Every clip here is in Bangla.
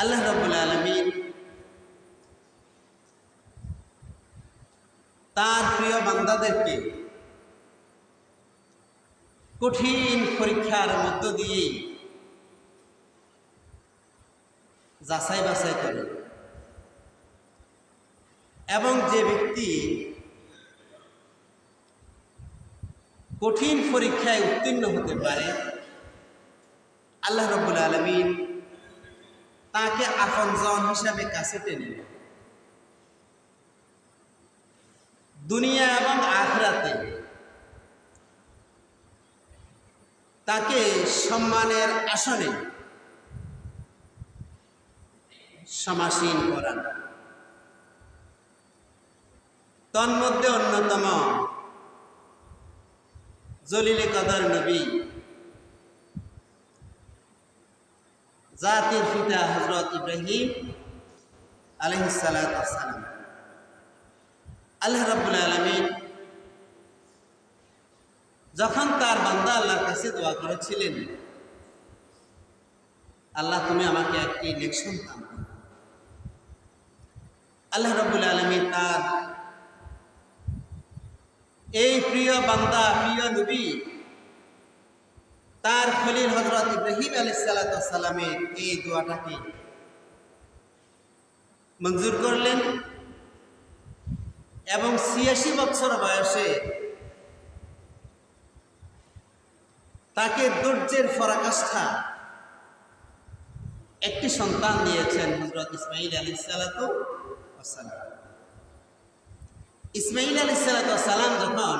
আল্লাহ রবুল আলমিন তার প্রিয় বান্দাদেরকে কঠিন পরীক্ষার মধ্য দিয়ে যাচাই বাছাই করে। এবং যে ব্যক্তি কঠিন পরীক্ষায় উত্তীর্ণ হতে পারে, আল্লাহ রবুল আলমিন তাকে আপনজন হিসাবে কাছে টেনে। দুনিয়া এবং আখরাতে তাকে সম্মানের আসনে সমাসীন করান তন্মধ্যে অন্যতম জলিলে কদর নবী জাতির পিতা হজরত ইব্রাহিম আলহিসালাম আল্লাহ রাবুল আলমিন যখন তার বান্দা আল্লাহর কাছে দোয়া করেছিলেন, আল্লাহ তুমি আমাকে একটি সন্তান দাও। আল্লাহ রবুল আলমী তার এই প্রিয় বান্দা, প্রিয় নবী তার খলিল হজরত ইব্রাহিম আলাইসালামের এই দোয়াটাকে মঞ্জুর করলেন? এবং ছিয়াশি বছর বয়সে তাকে ধৈর্যের পরাকাষ্ঠা একটি সন্তান দিয়েছেন হজরত ইসমাইল আলী সালাম। ইসমাইল আলী সালাম যখন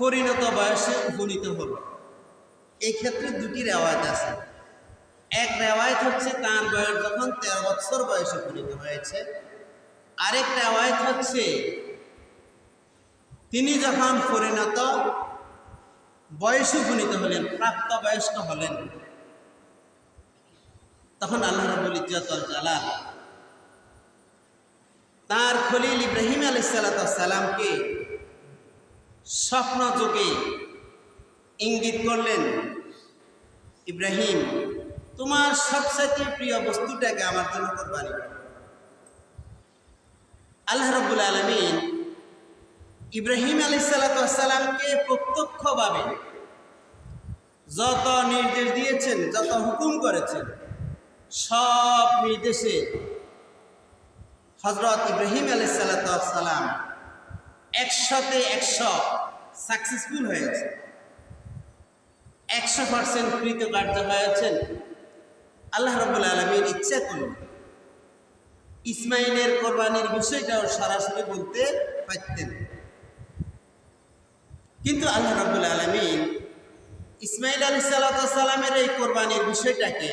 পরিণত বয়সে উপনীত হল। এই ক্ষেত্রে দুটি রেওয়ায়ত আছে। এক রেওয়ায়ত হচ্ছে তার বয়স যখন তেরো বছর বয়সে উপনীত হয়েছে। আরেক রেওয়ায়ত হচ্ছে তিনি যখন পরিণত বয়সে উপনীত হলেন প্রাপ্ত বয়স্ক হলেন, তখন আল্লাহ রবুল ইজ্জতল জালাল তার খলিল ইব্রাহিম আলি সালামকে স্বপ্ন যোগে ইঙ্গিত করলেন, ইব্রাহিম, তোমার সবচাইতে প্রিয় বস্তুটাকে আমার জন্য কোরবানি আল্লাহ রব্বুল আলমিন ইব্রাহিম আলী সালাতামকে প্রত্যক্ষভাবে যত নির্দেশ দিয়েছেন, যত হুকুম করেছেন, সব নির্দেশে হজরত ইব্রাহিম আলী সালাতাম একশোতে একশো সাকসেসফুল হয়েছে। একশো পার্সেন্ট কৃতকার্য হয়েছেন আল্লাহ রবুল আলমীর ইচ্ছা করলেন ইসমাইলের কোরবানির বিষয়টাও সরাসরি বলতে পারতেন। কিন্তু আল্লাহ রবুল আলমিন ইসমাইল আলী সাল্লামের এই কোরবানির বিষয়টাকে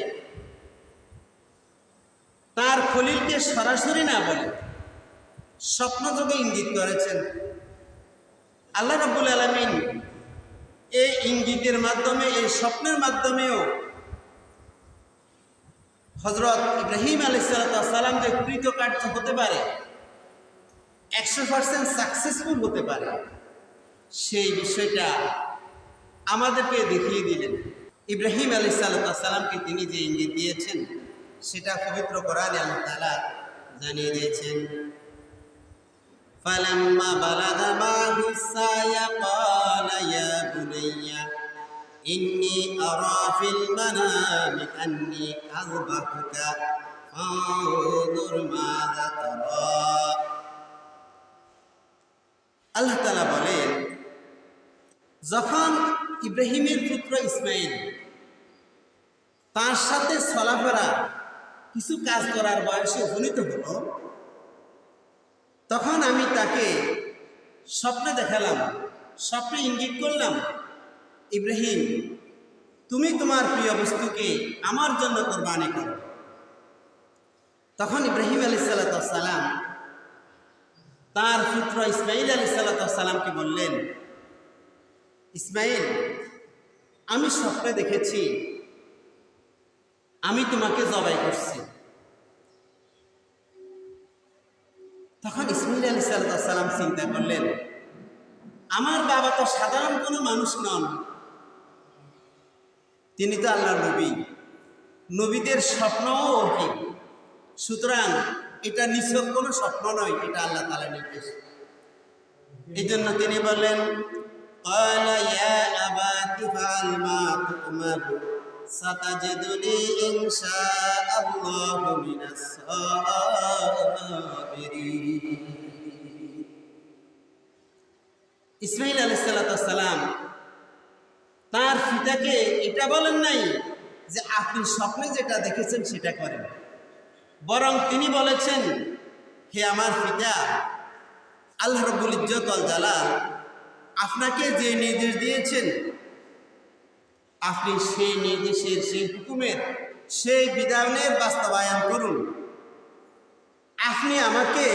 তার খলিলকে সরাসরি না বলে স্বপ্ন স্বপ্নযোগে ইঙ্গিত করেছেন। আল্লাহ রাবুল আলমিন এই ইঙ্গিতের মাধ্যমে, এই স্বপ্নের মাধ্যমেও হজরত ইব্রাহিম আলী যে কৃতকার্য হতে পারে, একশো পার্সেন্ট সাকসেসফুল হতে পারে। সেই বিষয়টা আমাদেরকে দেখিয়ে দিলেন। ইব্রাহিম আলী সালামকে তিনি যে ইঙ্গিত দিয়েছেন, সেটা পবিত্র কোরআনে আল্লাহ তালা জানিয়ে দিয়েছেন فلما بلغ معه السعي قال يا بني إني أرى في المنام أني أذبحك فانظر ماذا ترى আল্লাহ তালা বলেন যখন ইব্রাহিমের পুত্র ইসমাইল তার সাথে চলাফেরা কিছু কাজ করার বয়সে উপনীত হলো তখন আমি তাকে স্বপ্নে দেখালাম, স্বপ্নে ইঙ্গিত করলাম, ইব্রাহিম, তুমি তোমার প্রিয় বস্তুকে আমার জন্য কোরবানি করো। তখন ইব্রাহিম আলী সালাম তার পুত্র ইসমাইল আলী সালামকে বললেন ইসমাইল আমি স্বপ্নে দেখেছি, আমি তোমাকে জবাই করছি। তখন ইসমাইল আলী সালাম চিন্তা করলেন আমার বাবা তো সাধারণ কোনো মানুষ নন তিনি তো আল্লাহ নবী নবীদের স্বপ্নও ওহি সুতরাং এটা নিছক কোনো স্বপ্ন নয় এটা আল্লাহ তালা নির্দেশ এই জন্য তিনি বললেন قال يا أبت فعل ما تؤمر ستجدني إن شاء الله من الصابرين ইসমাইল আলাইসালাম তার পিতাকে এটা বলেন নাই যে আপনি স্বপ্নে যেটা দেখেছেন সেটা করেন বরং তিনি বলেছেন হে আমার পিতা আল্লাহ রব্বুল ইজ্জত আল জালাল আপনাকে যে নির্দেশ দিয়েছেন আপনি সেই নির্দেশের, সেই হুকুমের, সেই বিধানের বাস্তবায়ন করুন। আপনি আমাকে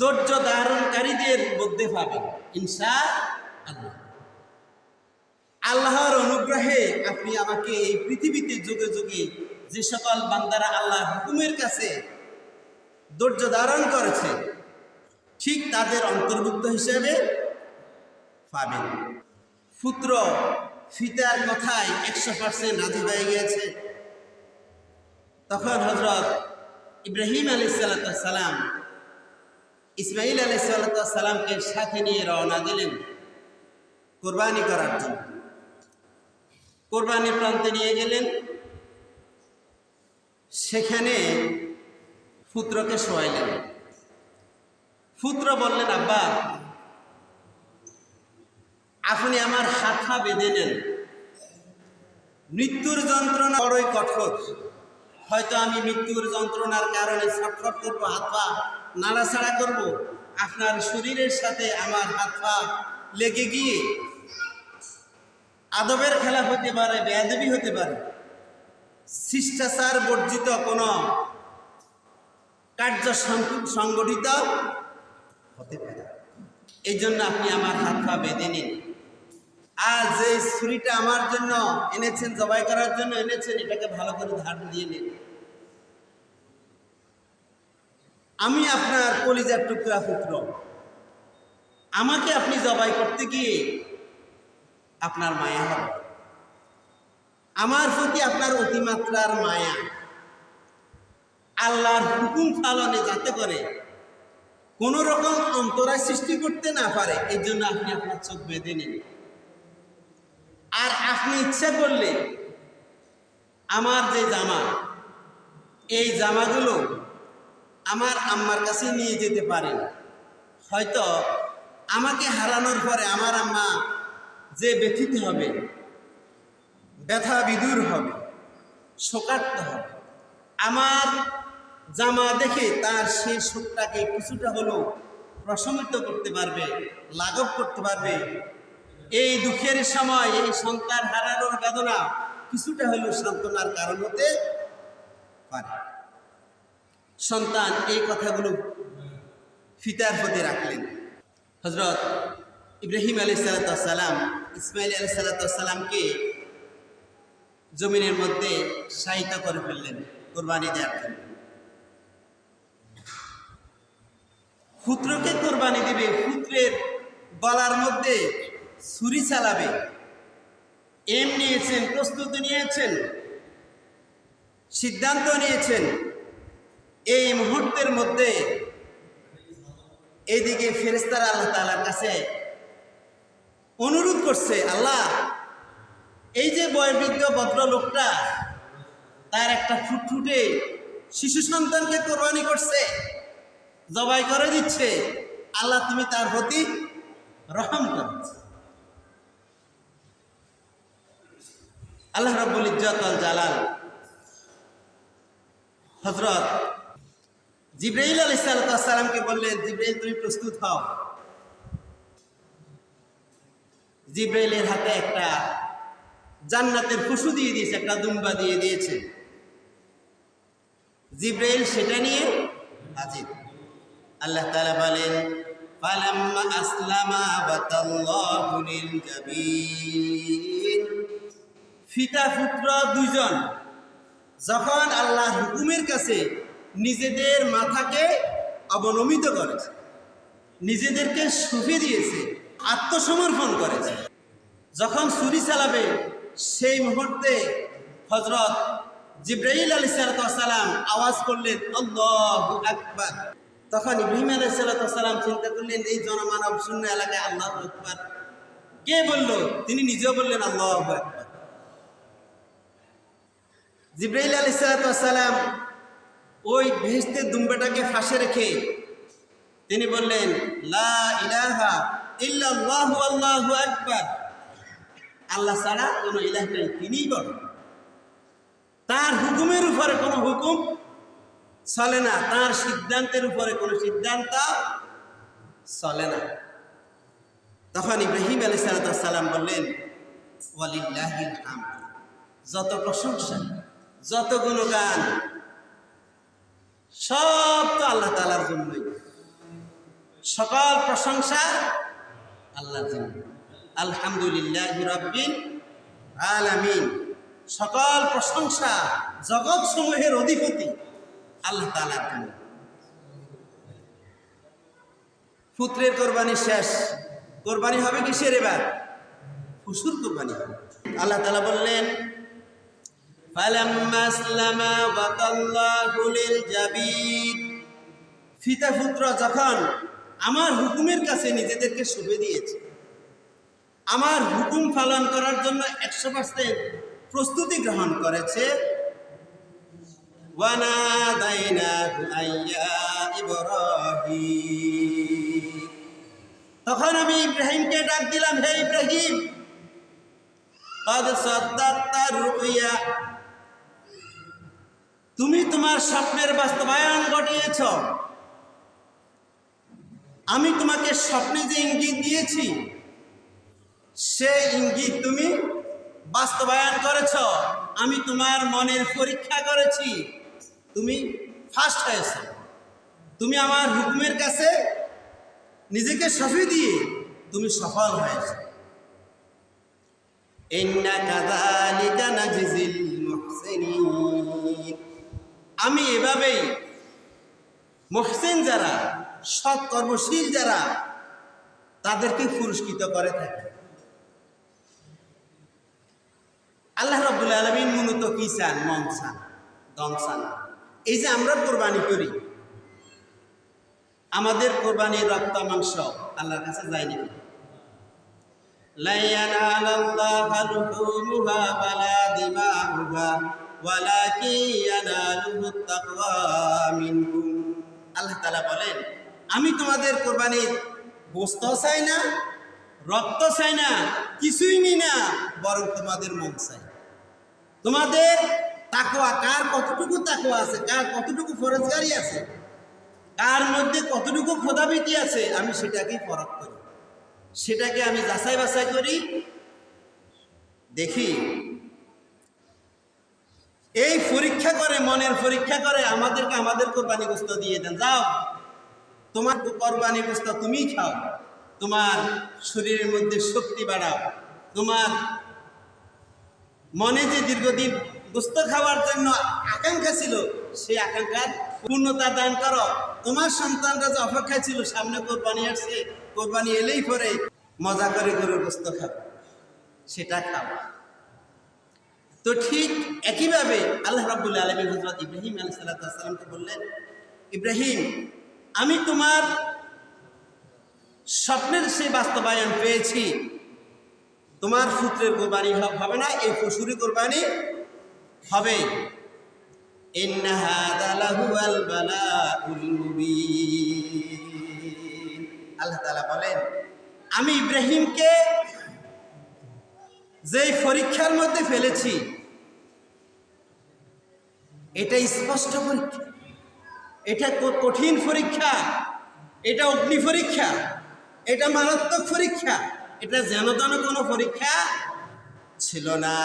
ধৈর্য ধারণকারীদের মধ্যে পাবেন ইনসা আল্লাহ আল্লাহর অনুগ্রহে আপনি আমাকে এই পৃথিবীতে যুগে যুগে যে সকল বান্দারা আল্লাহর হুকুমের কাছে ধৈর্য ধারণ করেছে, ঠিক তাদের অন্তর্ভুক্ত হিসেবে পাবেন। পুত্র, ফিতার কথায় একশো পার্সেন্ট রাজি হয়ে গিয়েছে। তখন হজরত ইব্রাহিম আলি সালাম ইসমাইল আলি সালামকে সাথে নিয়ে রওনা দিলেন কোরবানি করার জন্য। কোরবানি প্রান্তে নিয়ে গেলেন। সেখানে পুত্রকে শোয়াইলেন। পুত্র বললেন, আব্বা আপনি আমার হাত বেঁধে নেন। মৃত্যুর যন্ত্রণা বড়ই কঠোর। হয়তো আমি মৃত্যুর যন্ত্রণার কারণে ছটফট করব, হাত পা নাড়াছাড়া করব। আপনার শরীরের সাথে আমার হাত পা লেগে গিয়ে আদবের খেলা হতে পারে, বেয়াদবি হতে পারে। শিষ্টাচার বর্জিত কোনো কার্য সংগঠিত হতে পারে এই জন্য আপনি আমার হাত পা বেঁধে নিন। আর যে ছুরিটা আমার জন্য এনেছেন, জবাই করার জন্য এনেছেন, এটাকে ভালো করে ধার দিয়ে নিন। আমি আপনার কলিজার টুকরা পুত্র। আমাকে আপনি জবাই করতে গিয়ে আপনার মায়া হবে। আমার প্রতি আপনার অতিমাত্রার মায়া। আল্লাহর হুকুম পালনে যাতে করে কোন রকম অন্তরায় সৃষ্টি করতে না পারে এই জন্য আপনি আপনার চোখ বেঁধে নিন। আর আপনি ইচ্ছা করলে আমার যে জামা, এই জামাগুলো আমার আম্মার কাছে নিয়ে যেতে পারেন। হয়তো আমাকে হারানোর পরে আমার আম্মা যে ব্যথিত হবে, ব্যথা বিদুর হবে শোকার্ত হবে, আমার জামা দেখে তার সেই শোকটাকে কিছুটা হলেও প্রশমিত করতে পারবে, লাঘব করতে পারবে এই দুঃখের সময়, এই সন্তান হারানোর বেদনা কিছুটা হলেও সান্ত্বনার কারণ হতে পারে। সন্তান এই কথাগুলো ফিতার প্রতি রাখলেন। হজরত ইব্রাহিম আলী সালাতাম ইসমাইল আলী সালাতামকে জমিনের মধ্যে সাহিত্য করে ফেললেন, কোরবানি দেওয়ার জন্য। পুত্রকে কোরবানি দিবে, পুত্রের গলার মধ্যে ছুরি চালাবে। এম নিয়েছেন, প্রস্তুতি নিয়েছেন, সিদ্ধান্ত নিয়েছেন। এই মুহূর্তের মধ্যে এইদিকে ফেরেস্তারা আল্লাহ তালার কাছে অনুরোধ করছে, আল্লাহ, এই যে বয়বৃদ্ধ ভদ্রলোকটা, তার একটা ফুটফুটে শিশু সন্তানকে কোরবানি করছে, জবাই করে দিচ্ছে, আল্লাহ তুমি তার প্রতি রহম করছ আল্লাহ রব্বুল ইজ্জত আল জালাল। হজরত জিব্রাইল আলী সালামকে বললেন, জিব্রাইল, তুমি প্রস্তুত হও। জিব্রাইলের হাতে একটা জান্নাতের পশু দিয়ে দিয়েছে, একটা দুম্বা দিয়ে দিয়েছে। জিব্রাইল সেটা নিয়ে হাজির। আল্লাহ তাআলা বলেন আসলামা ওয়াতাল্লাহু লিল জাবিন ফিতা পুত্র দুইজন। যখন আল্লাহ হুকুমের কাছে নিজেদের মাথাকে অবনমিত করেছে, নিজেদেরকে সুফে দিয়েছে, আত্মসমর্পণ করেছে, যখন ছুরি চালাবে, সেই মুহূর্তে হজরত জিব্রাহিল আলী সালাম আওয়াজ করলেন, আল্লাহু আকবার। তখন ইব্রাহিম আলী সালাম চিন্তা করলেন, এই জনমানব শূন্য এলাকায় আল্লাহ আকবার। কে বলল? তিনি নিজেও বললেন, আল্লাহ আকবার। জিব্রাহিল আলী সালাম ওই ভেস্তের দুম্বাটাকে ফাঁসে রেখে তিনি বললেন, লা আল্লাহু ছাড়া কোনো ইলাহ নেই, তিনিই বড়। তার হুকুমের উপরে কোনো হুকুম চলে না, তার সিদ্ধান্তের উপরে কোনো সিদ্ধান্ত চলে না। তখন ইব্রাহিম আলী সালাম বললেন যত প্রশংসা যত গুণগান সব তো আল্লাহ তালার জন্যই। সকল প্রশংসা আল্লাহর জন্য। আলহামদুলিল্লাহ রব্বিন আলামিন। সকল প্রশংসা জগৎ সমূহের অধিপতি আল্লাহ তালার জন্য। পুত্রের কোরবানি শেষ। কোরবানি হবে কিসের এবার? ফুসুর কোরবানি আল্লাহ তালা বললেন فلما اسلم وتله للجبين ফিতা পুত্র যখন আমার হুকুমের কাছে নিজেদেরকে শুভে দিয়েছে আমার হুকুম পালন করার জন্য একশো পার্সেন্ট প্রস্তুতি গ্রহণ করেছে ওয়ানাদাইনাহু আইয়া ইব্রাহিম তখন আমি ইব্রাহিমকে ডাক দিলাম হে ইব্রাহিম قد صدقت الرؤيا তুমি তোমার স্বপ্নের বাস্তবায়ন ঘটিয়েছ। আমি তোমাকে স্বপ্নে যে ইঙ্গিত দিয়েছি, সে ইঙ্গিত তুমি বাস্তবায়ন করেছ। আমি তোমার মনের পরীক্ষা করেছি। তুমি ফার্স্ট হয়েছ। তুমি আমার হুকুমের কাছে নিজেকে সফি দিয়ে তুমি সফল হয়েছ। ইন্না কাযালিকা নাজিজিল মুহসিনিন। আমি এভাবেই মহসেন যারা, সৎ কর্মশীল যারা, তাদেরকে পুরস্কৃত করে থাকে। আল্লাহ রবুল আলমিন মূলত কি চান? মন চান, দম চান। এই যে আমরা কোরবানি করি, আমাদের কোরবানি রক্ত, মাংস আল্লাহর কাছে যায়নি লাইয়ানা আলাল্লাহ রুহুমুহা বালা দিমাহুহা আল্লাহ বলেন, আমি তোমাদের কোরবানির বস্ত চাই না, রক্ত চাই না, কিছুই নি না, বরং তোমাদের মন চাই। তোমাদের তাকোয়া কার কতটুকু তাকোয়া আছে, কার কতটুকু ফরেজগারি আছে, কার মধ্যে কতটুকু খোদাবিটি আছে, আমি সেটাকেই পরক করি। সেটাকে আমি যাচাই বাছাই করি, দেখি এই পরীক্ষা করে, মনের পরীক্ষা করে, আমাদেরকে আমাদের কোরবানি গোস্ত দিয়ে দেন। যাও, তোমার কোরবানি গোস্ত তুমি খাও, তোমার শরীরের মধ্যে শক্তি বাড়াও, তোমার মনে যে দীর্ঘদিন গোস্ত খাওয়ার জন্য আকাঙ্ক্ষা ছিল সেই আকাঙ্ক্ষার পূর্ণতা দান করো। তোমার সন্তানরা যে অপেক্ষা ছিল, সামনে কোরবানি আসছে, কোরবানি এলেই পরে মজা করে গরুর গোস্ত খাও সেটা খাও। তো ঠিক একইভাবে আল্লাহ রাবুল আলমী হজরত ইব্রাহিম আলী সাল্লামকে বললেন, ইব্রাহিম, আমি তোমার স্বপ্নের সেই বাস্তবায়ন পেয়েছি। তোমার পুত্রের কোরবানি হবে না, এই পশুরি কোরবানি হবে। আল্লাহ বলেন, আমি ইব্রাহিমকে যেই পরীক্ষার মধ্যে ফেলেছি এটা স্পষ্ট পরীক্ষা এটা কঠিন পরীক্ষা, এটা অগ্নি পরীক্ষা, এটা মারাত্মক পরীক্ষা, এটা যেন তেন কোনো পরীক্ষা ছিল না।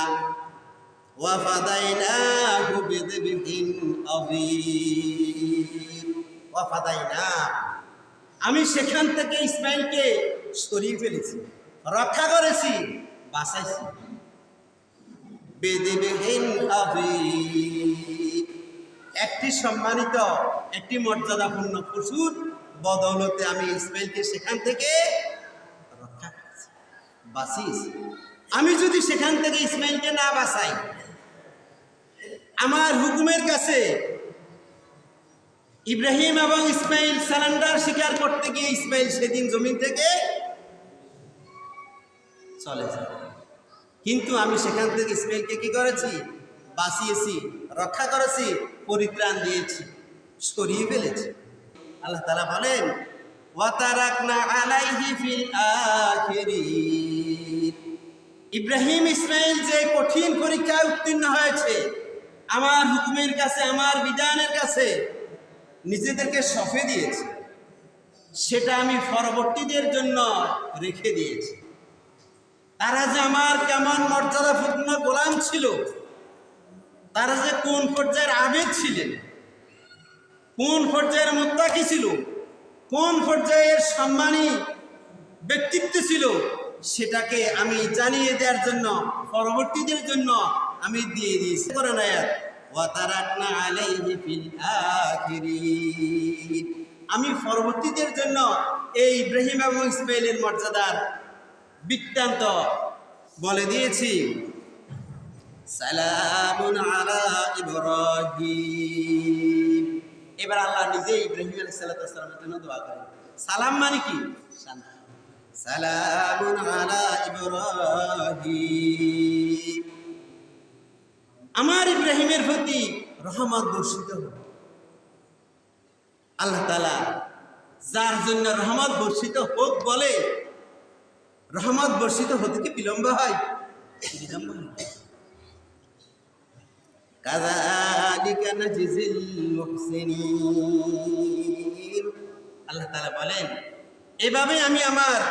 আমি সেখান থেকে ইসমাইলকে সরিয়ে ফেলেছি, রক্ষা করেছি, বাঁচাইছি। বিযিবহিন আযীম। একটি সম্মানিত, একটি মর্যাদাপূর্ণ পশুর বদৌলতে আমি ইসমাইলকে সেখান থেকে রক্ষা বাঁচিয়েছি। আমি যদি সেখান থেকে ইসমাইলকে না বাঁচাই, আমার হুকুমের কাছে ইব্রাহিম এবং ইসমাইল সালান্ডার স্বীকার করতে গিয়ে ইসমাইল সেদিন জমিন থেকে চলে যায়। কিন্তু আমি সেখান থেকে ইসমাইলকে কি করেছি? বাঁচিয়েছি, রক্ষা করেছি পরিত্রাণ দিয়েছি, সরিয়ে ফেলেছি। আল্লাহ তালা বলেন ইব্রাহিম ইসমাইল যে কঠিন পরীক্ষায় উত্তীর্ণ হয়েছে, আমার হুকুমের কাছে, আমার বিধানের কাছে নিজেদেরকে সফে দিয়েছে। সেটা আমি পরবর্তীদের জন্য রেখে দিয়েছি। তারা যে আমার কেমন মর্যাদাপূর্ণ গোলাম ছিল তারা যে কোন পর্যায়ের আবেগ ছিলেন? কোন পর্যায়ের মোত্তাকি ছিল? কোন পর্যায়ের সম্মানী ব্যক্তিত্ব ছিল? সেটাকে আমি জানিয়ে দেওয়ার জন্য, পরবর্তীদের জন্য আমি দিয়ে দিয়েছি। আখিরিন। আমি পরবর্তীদের জন্য এই ইব্রাহিম এবং ইসমাইলের মর্যাদার বৃত্তান্ত বলে দিয়েছি। এবার আল্লাহ নিজে ইব্রাহিম জন্য দোয়া করেন। সালাম মানে কি? আমার ইব্রাহিমের প্রতি রহমত বর্ষিত আল্লাহ তালা যার জন্য রহমত বর্ষিত হোক বলে রহমত বর্ষিত হতে কি বিলম্ব হয়? বিলম্ব হয়। কাযালিকা নাজিজিল মুহসিনিন। আল্লাহ তাআলা বলেন, এভাবে আমি আমার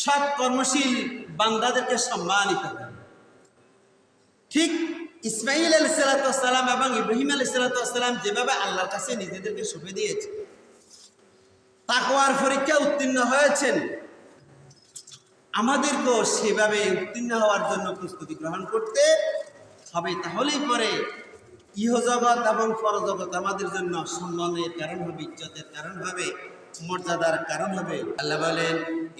সৎ কর্মশীল বান্দাদেরকে সম্মানিত করি। ঠিক ইসমাইল আলাইসালাম এবং ইব্রাহিম আলাইসালাম যেভাবে আল্লাহর কাছে নিজেদেরকে সঁপে দিয়েছে, তাকওয়ার পরীক্ষা উত্তীর্ণ হয়েছেন। আমাদেরকেও সেভাবে উত্তীর্ণ হওয়ার জন্য প্রস্তুতি গ্রহণ করতে হবে, তাহলেই পরে ইহজগৎ এবং পরজগৎ আমাদের জন্য সম্মানের কারণ হবে, ইজ্জতের কারণ হবে, মর্যাদার কারণ হবে। আল্লাহ বলেন,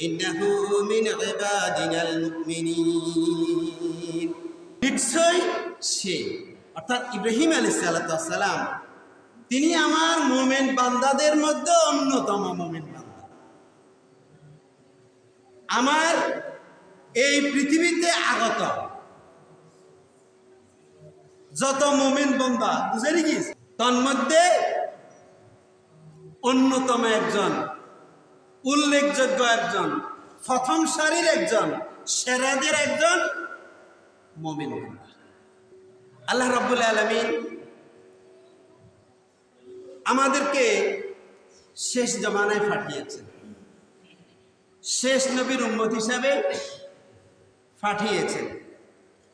ইন্নাহু মিন ইবাদিনাল মুমিনিন। নিশ্চয় সে, অর্থাৎ ইব্রাহিম আলাইহিস সালাম, তিনি আমার মোমেন বান্দাদের মধ্যে অন্যতম মোমেন বান্দা। আমার এই পৃথিবীতে আগত। যত মোমেন বন্দা বুঝে গিয়েছ তন্মধ্যে অন্যতম একজন, উল্লেখযোগ্য একজন প্রথম সারির একজন, সেরাদের একজন মোমেন আল্লাহ রাব্বুল আলমিন আমাদেরকে শেষ জমানায় পাঠিয়েছেন। শেষ নবীর উম্মত হিসাবে পাঠিয়েছেন।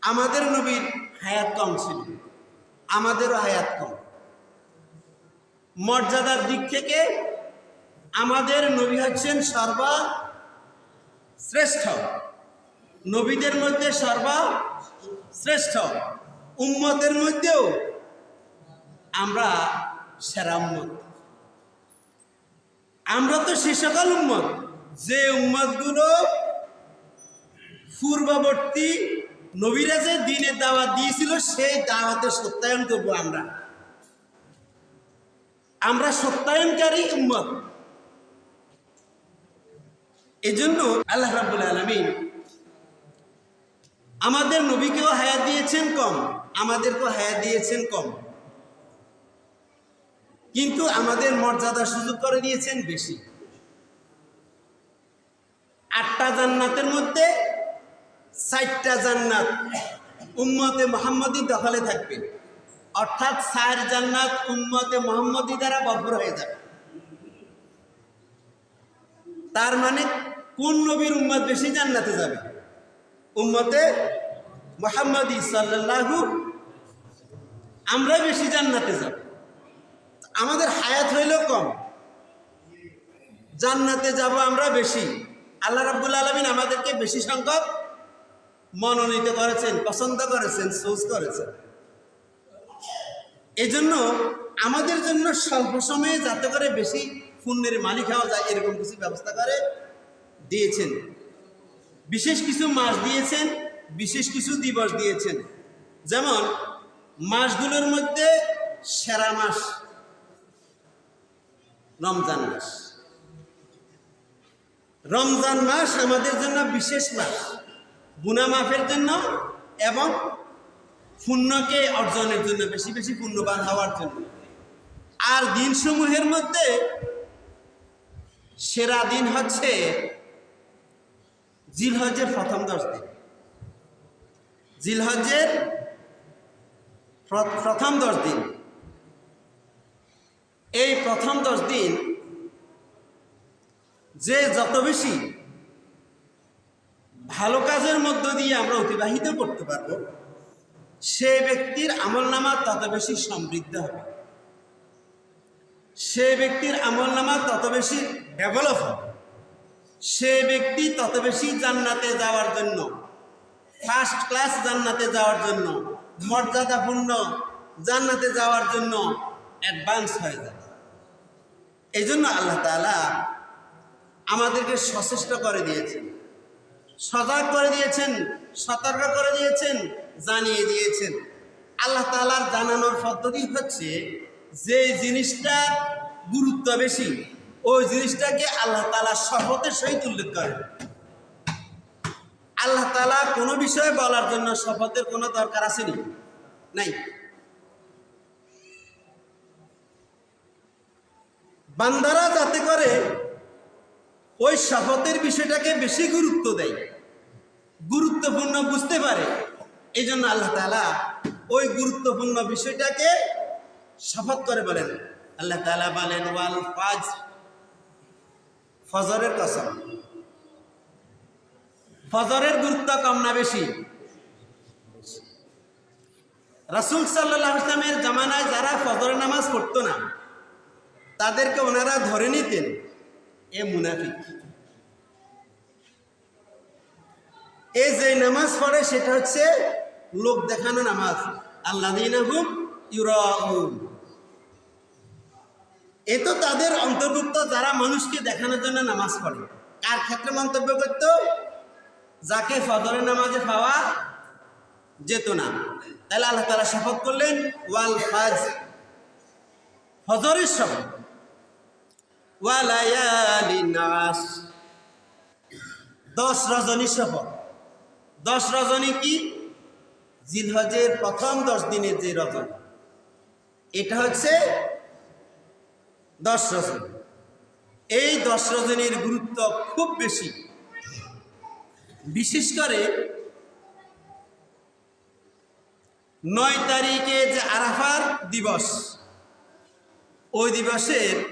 আমাদের নবীর হায়াত কম ছিল। আমাদেরও হায়াত কম। মর্যাদার দিক থেকে আমাদের নবী হচ্ছেন সর্বা শ্রেষ্ঠ। নবীদের মধ্যে সর্বা শ্রেষ্ঠ। উম্মতের মধ্যেও আমরা সেরা উম্মত। আমরা তো সকল উম্মত। যে উম্মতগুলো পূর্ববর্তী নবীরা যে দিনের দাওয়াত দিয়েছিল, সেই দাওয়াতের সত্যায়ন করব আমরা। আমরা সত্যায়নকারী উম্মত। এজন্য আল্লাহ রাব্বুল আলামিন আমাদের নবীকেও হায়া দিয়েছেন কম, আমাদেরকেও হায়া দিয়েছেন কম। কিন্তু আমাদের মর্যাদা সুযোগ করে দিয়েছেন বেশি। আটটা জান্নাতের মধ্যে ষাটটা জান্নাত উম্মতে মোহাম্মদী দখলে থাকবে। অর্থাৎ চার জান্নাত উম্মতে মোহাম্মদী দ্বারা ভরপুর হয়ে যাবে। তার মানে কোন নবীর উম্মত বেশি জান্নাতে যাবে? উম্মতে মোহাম্মদী সাল্লাল্লাহু আমরা বেশি জান্নাতে যাব। আমাদের হায়াত হইল কম। জান্নাতে যাব আমরা বেশি। আল্লাহ রাব্বুল আলমিন আমাদেরকে বেশি সংখ্যক মনোনীত করেছেন পছন্দ করেছেন, সোজ করেছেন। এজন্য আমাদের জন্য স্বল্প সময়ে যাতে করে বেশি পুণ্যের মালিক হওয়া যায়, এরকম কিছু ব্যবস্থা করে দিয়েছেন। বিশেষ কিছু মাস দিয়েছেন, বিশেষ কিছু দিবস দিয়েছেন। যেমন, মাসগুলোর মধ্যে সেরা মাস রমজান মাস। রমজান মাস আমাদের জন্য বিশেষ মাস। গুনা মাফের জন্য এবং পুণ্যকে অর্জনের জন্য, বেশি বেশি পুণ্যবান হওয়ার জন্য। আর দিনসমূহের মধ্যে সেরা দিন হচ্ছে জিলহজের প্রথম দশ দিন। জিলহজের প্র- প্রথম দশ দিন। এই প্রথম দশ দিন যে যত বেশি ভালো কাজের মধ্য দিয়ে আমরা অতিবাহিত করতে পারব, সে ব্যক্তির আমল নামা তত বেশি সমৃদ্ধ হবে। সে ব্যক্তির আমল নামা তত বেশি ডেভেলপ হবে। সে ব্যক্তি তত বেশি জান্নাতে যাওয়ার জন্য ফার্স্ট ক্লাস জান্নাতে যাওয়ার জন্য, মর্যাদাপূর্ণ জান্নাতে যাওয়ার জন্য অ্যাডভান্স হয়ে যাবে। এই জন্য আল্লাহ তাআলা আমাদেরকে সচেষ্ট করে দিয়েছেন। সজাগ করে দিয়েছেন, সতর্ক করে দিয়েছেন, জানিয়ে দিয়েছেন। আল্লাহ তালার জানানোর পদ্ধতি হচ্ছে যে জিনিসটার গুরুত্ব বেশি, ওই জিনিসটাকে আল্লাহ তালা শপথের সহিত উল্লেখ করেন। আল্লাহ তালা কোনো বিষয়ে বলার জন্য শপথের কোনো দরকার আসেনি? নাই। বান্দারা যাতে করে ওই শপথের বিষয়টাকে বেশি গুরুত্ব দেয়। গুরুত্বপূর্ণ বুঝতে পারে। এই জন্য আল্লাহ তালা ওই গুরুত্বপূর্ণ বিষয়টাকে শপথ করে বলেন। আল্লাহ তালা বলেন, ওয়াল ফাজ ফজরের কসম। ফজরের গুরুত্ব কম না বেশি। রাসুল সাল্লাহ ইসলামের জামানায় যারা ফজরের নামাজ পড়তো না, তাদেরকে ওনারা ধরে নিতেন। মুনাফিক। এই যে নামাজ পড়ে, সেটা হচ্ছে লোক দেখানো নামাজ। আল্লাহ ইউরাউন। এ তো তাদের অন্তর্ভুক্ত যারা মানুষকে দেখানোর জন্য নামাজ পড়ে। কার ক্ষেত্রে মন্তব্য করত? যাকে ফজরের নামাজে পাওয়া যেত না। তাহলে আল্লাহ তালা শপথ করলেন, ওয়াল ফাজ ফজরের শপথ নাস। দশ রজনী শপথ দশ রজনী কি? জিলহজের প্রথম দশ দিনের যে রজনী। এটা হচ্ছে দশ রজনী। এই দশ রজনীর গুরুত্ব খুব বেশি। বিশেষ করে নয় তারিখে যে আরাফার দিবস, ওই দিবসের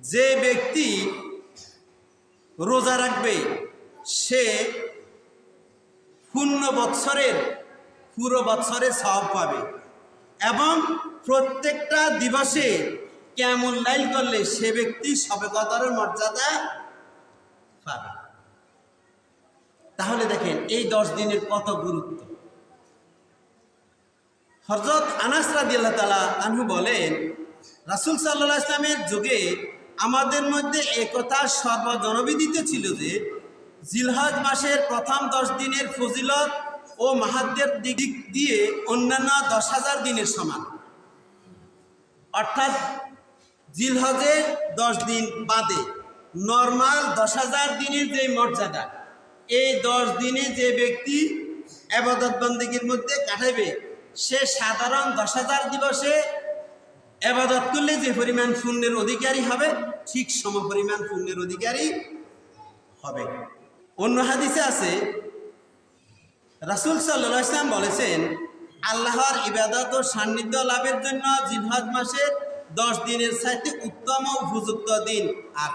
যে ব্যক্তি রোজা রাখবে, সে পূর্ণ বৎসরের, পুরো বৎসরে সব পাবে। এবং প্রত্যেকটা দিবসে কেমন লাইল করলে সে ব্যক্তি সবে কদরের মর্যাদা পাবে। তাহলে দেখেন, এই দশ দিনের কত গুরুত্ব। হজরত আনাস রাদিয়াল্লাহ তালা আনহু বলেন, রাসুল সাল্লাহ ইসলামের যুগে আমাদের মধ্যে একথা সর্বজনবিদিত ছিল যে জিলহজ মাসের প্রথম দশ দিনের ফজিলত ও মাহাদ্দের দিক দিয়ে অন্যান্য দশ হাজার দিনের সমান। অর্থাৎ জিলহজে দশ দিন বাদে নর্মাল দশ হাজার দিনের যে মর্যাদা, এই দশ দিনে যে ব্যক্তি আবাদত বন্দীগীর মধ্যে কাটাইবে, সে সাধারণ দশ হাজার দিবসে আবাদত করলে যে পরিমাণ পুণ্যের অধিকারী হবে, ঠিক সম পরিমাণ পুণ্যের অধিকারী হবে। অন্য হাদিসে আছে, রাসুল সাল্লাহ ইসলাম বলেছেন, আল্লাহর ইবাদত ও সান্নিধ্য লাভের জন্য জিনহজ মাসের দশ দিনের সাথে উত্তম ও উপযুক্ত দিন আর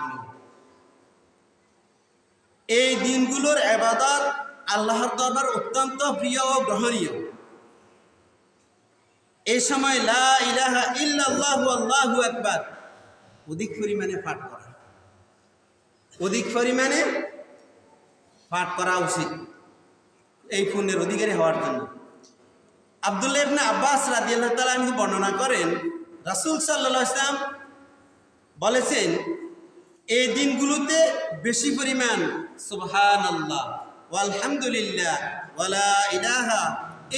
এই দিনগুলোর আবাদত আল্লাহর দরবার অত্যন্ত প্রিয় ও গ্রহণীয়। এই সময় লা ইলাহা ইল্লাল্লাহু আল্লাহু আকবার। অধিক পরিমাণে পাঠ করা। অধিক পরিমাণে পাঠ করা উচিত। এই পুণ্যের অধিকারী হওয়ার জন্য। আবদুল্লাহ ইবনে আব্বাস রাদিয়াল্লাহু তাআলা আনহু বর্ণনা করেন, রাসূল সাল্লাল্লাহু আলাইহি সাল্লাম বলেছেন, এই দিনগুলোতে বেশি পরিমাণ সুবহানাল্লাহ আলহামদুলিল্লাহ ওয়ালা ইলাহা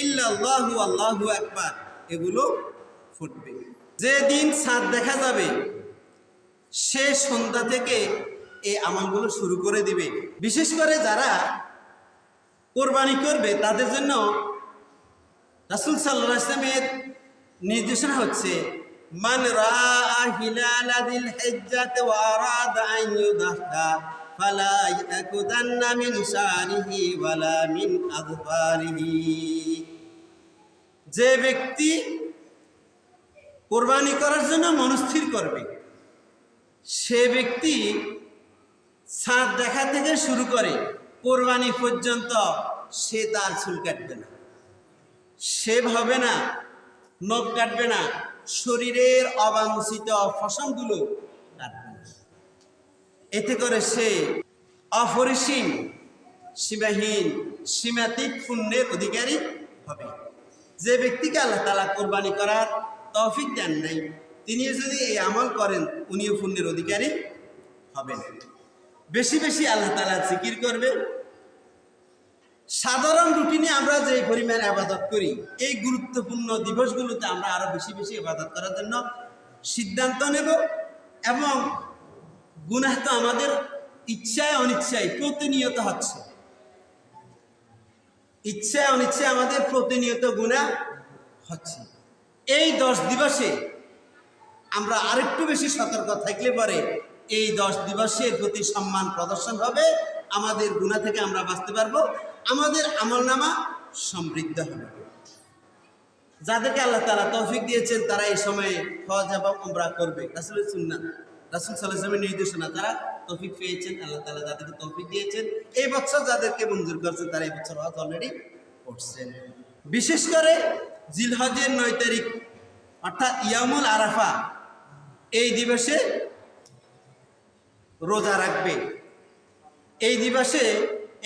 ইল্লাল্লাহু, আল্লাহু আকবার। এগুলো ফুটবে। যে দিন চাঁদ দেখা যাবে, সে সন্ধ্যা থেকে এই আমলগুলো শুরু করে দিবে। বিশেষ করে যারা কোরবানি করবে, তাদের জন্য রাসুল সাল্লাহ ইসলামের নির্দেশনা হচ্ছে, মান ফালা ইয়াকুদান্না মিন শানিহি ওয়ালা মিন আযফারিহি যে ব্যক্তি কোরবানি করার জন্য মনস্থির করবে, সে ব্যক্তি ছাদ দেখা থেকে শুরু করে কোরবানি পর্যন্ত সে তার চুল কাটবে না সে হবে না, নখ কাটবে না, শরীরের অবাঞ্ছিত ফসলগুলো কাটবে না। এতে করে সে অপরিসীম, সীমাহীন, সীমাতীত পুণ্যের অধিকারী হবে যে ব্যক্তিকে আল্লাহ তালা কোরবানি করার তৌফিক দেন নাই তিনি যদি এই আমল করেন, উনিও পুণ্যের অধিকারী হবেন। বেশি বেশি আল্লাহ তালা জিকির করবে। সাধারণ রুটিনে আমরা যে পরিমাণ আবাদত করি, এই গুরুত্বপূর্ণ দিবসগুলোতে আমরা আরও বেশি বেশি আবাদত করার জন্য সিদ্ধান্ত নেব এবং গুনাহ তো আমাদের ইচ্ছায় অনিচ্ছায় প্রতিনিয়ত হচ্ছে। ইচ্ছায় অনিচ্ছায় আমাদের প্রতিনিয়ত গুণা হচ্ছে। এই দশ দিবসে আমরা আরেকটু বেশি সতর্ক থাকলে পরে এই দশ দিবসের প্রতি সম্মান প্রদর্শন হবে, আমাদের গুণা থেকে আমরা বাঁচতে পারব, আমাদের আমলনামা সমৃদ্ধ হবে। যাদেরকে আল্লাহ তালা তৌফিক দিয়েছেন, তারা এই সময়ে হজ এবং উমরা করবে। রাসুলের সুন্না রাসুল সাল্লাহামের নির্দেশনা, তারা তৌফিক পেয়েছেন, আল্লাহ তালা যাদেরকে তৌফিক দিয়েছেন, এই বছর যাদেরকে মঞ্জুর করছেন তারা এই বছর হজ অলরেডি করছেন। বিশেষ করে জিলহজের নয় তারিখ, অর্থাৎ ইয়ামুল আরাফা, এই দিবসে রোজা রাখবে। এই দিবসে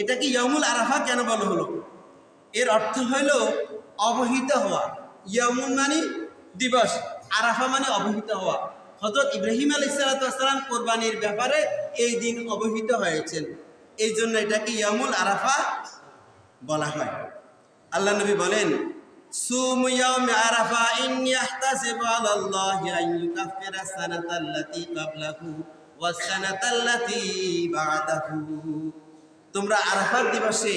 এটাকে ইয়ামুল আরাফা কেন বলা হলো? এর অর্থ হইল অবহিত হওয়া। ইয়ামুন মানে দিবস, আরাফা মানে অবহিত হওয়া। হজরত ইব্রাহিম আলী সালাতাম কোরবানির ব্যাপারে এই দিন অবহিত হয়েছেন। এই জন্য এটাকে ইয়ামুল আরাফা বলা হয়। আল্লাহ নবী বলেন, সুম ইয়াউম আরাফা ইন্নী আহতাসিবু আলাল্লাহি আন তোমরা আরাফার দিবসে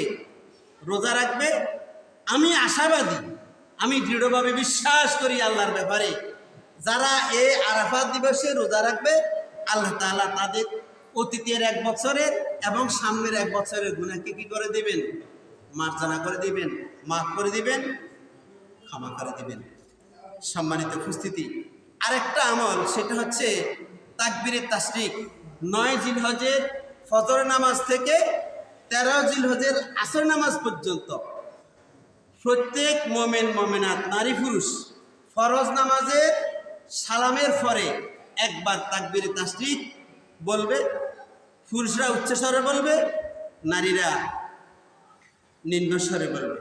রোজা রাখবে? আমি আশাবাদী, আমি দৃঢ়ভাবে বিশ্বাস করি আল্লাহর ব্যাপারে। যারা এই আরাফাত দিবসে রোজা রাখবে, আল্লাহ তাআলা তাদের অতীতের এক বছরের এবং সামনের এক বছরের গুণাকে কি করে দেবেন? মার্জনা করে দিবেন, মাফ করে দিবেন, ক্ষমা করে দিবেন। সম্মানিত উপস্থিতি, আরেকটা আমল, সেটা হচ্ছে তাকবিরের তাসরিক। নয় জিলহজের ফজর নামাজ থেকে তেরো জিলহজের আসর নামাজ পর্যন্ত প্রত্যেক মোমেন, মোমেনাত নারী পুরুষ ফরজ নামাজের সালামের পরে একবার তাকবির তাসরিক বলবে পুরুষরা উচ্চস্বরে বলবে নারীরা নিম্নস্বরে বলবে।